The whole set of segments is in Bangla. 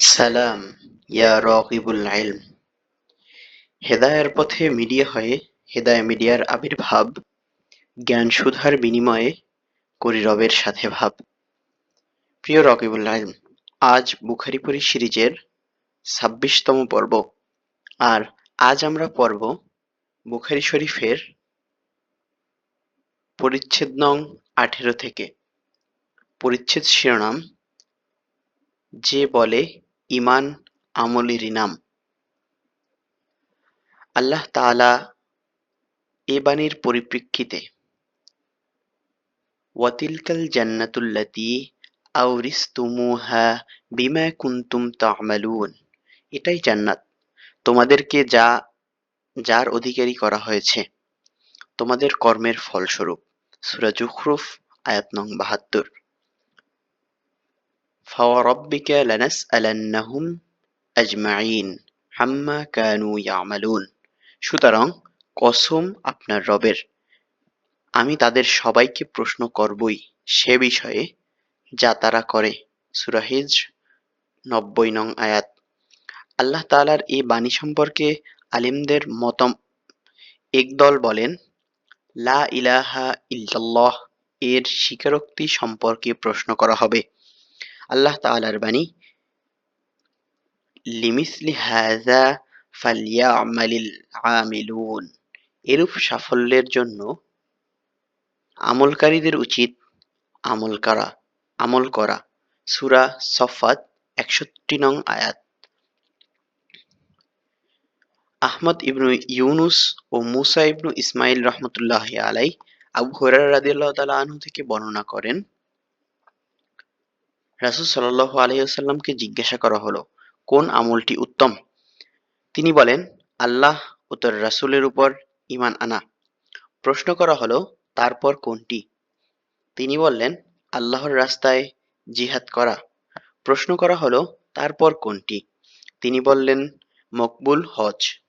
সালাম, ইয়া রকিবুল ইলম। হেদায়ার পথে মিডিয়া হয়ে, হেদায় মিডিয়ার আবির্ভাব, জ্ঞান সুধার বিনিময়ে করি রবের সাথে ভাব। প্রিয় রকিবুল ইলম, আজ বুখারিপুরি সিরিজের ছাব্বিশতম পর্ব, আর আজ আমরা পর্ব বুখারি শরীফের পরিচ্ছেদ নং আঠেরো থেকে। পরিচ্ছেদ শিরোনাম, যে বলে ইমান আমলেরই নাম আল্লাহ তাআলা এ বাণীর পরিপ্রেক্ষিতে, ওয়াতিলকাল জান্নাতুল্লাতি আউরিসতুমুহা বিমা কুনতুম তা'মালুন এটাই জান্নাত। তোমাদেরকে যা, যার অধিকারী করা হয়েছে, তোমাদের কর্মের ফলস্বরূপ। সূরা জুখরুফ, আয়াত নং বাহাত্তর। فوربك لنسألنهم أجمعين হাম্মা কানু ইয়ামালুন সুতরাং কসম আপনার রবের আমি তাদের সবাইকে প্রশ্ন করবই সে বিষয়ে যা তারা করে সূরা হিজর নব্বই নং আয়াত আল্লাহ তাআলার এই বাণী সম্পর্কে আলিমদের মতম একদল বলেন লা ইলাহা ইল্লাল্লাহ এর স্বীকারোক্তি সম্পর্কে প্রশ্ন করা হবে আল্লাহ তাআলার বাণী, লিমিসলি হাযা ফালইয়ামালিল আমিলুন। এরূপ সাফল্যের জন্য আমলকারীদের উচিত আমল করা আমল করা। সূরা সফাত একষট্টি নং আয়াত। আহমদ ইবনু ইউনুস ও মুসা ইবনু ইসমাইল রহমতুল্লাহ আলাই আবু হুরায়রা রাদিয়াল্লাহু তাআলা আনহু থেকে বর্ণনা করেন রাসুল সাল্লাহ আলহিউসাল্লামকে জিজ্ঞাসা করা হলো, কোন আমলটি উত্তম? তিনি বলেন, আল্লাহ ও তার রাসুলের উপর ইমান আনা। প্রশ্ন করা হলো, তারপর কোনটি? তিনি বললেন, আল্লাহর রাস্তায় জিহাদ করা। প্রশ্ন করা হলো, তারপর কোনটি? তিনি বললেন, মকবুল হজ।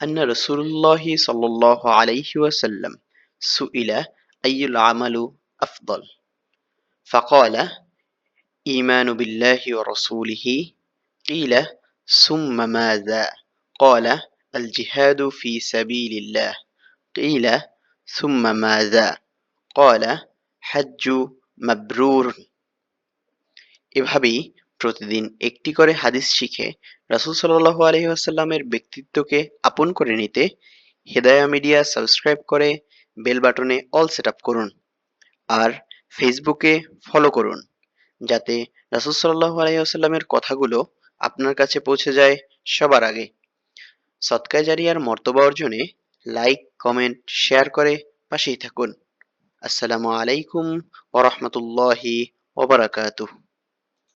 আন্না রসুল্লাহ সাল আলাইহি ওয়াসাল্লাম সুইলা আইয়ুল আমালু আফদল। فقال إيمان بالله ورسوله قيل ثم ماذا قال الجهاد في سبيل الله قيل ثم ماذا قال حج مبرور এভাবেই প্রতিদিন একটি করে হাদিস শিখে রাসূল সাল্লাল্লাহু আলাইহি ওয়াসাল্লামের ব্যক্তিত্বকে আপন করে নিতে হেদায়া মিডিয়া সাবস্ক্রাইব করে বেল বাটনে অল সেট আপ করুন আর ফেসবুকে ফলো করুন, যাতে রাসুল সাল্লাহ আলাইসাল্লামের কথাগুলো আপনার কাছে পৌঁছে যায় সবার আগে। সৎকায় জারিয়ার মর্তবা অর্জনে লাইক কমেন্ট শেয়ার করে পাশেই থাকুন। আসসালামু আলাইকুম ওরহমতুল্লাহি রাহমাতুল্লাহি ওয়া বারাকাতুহু।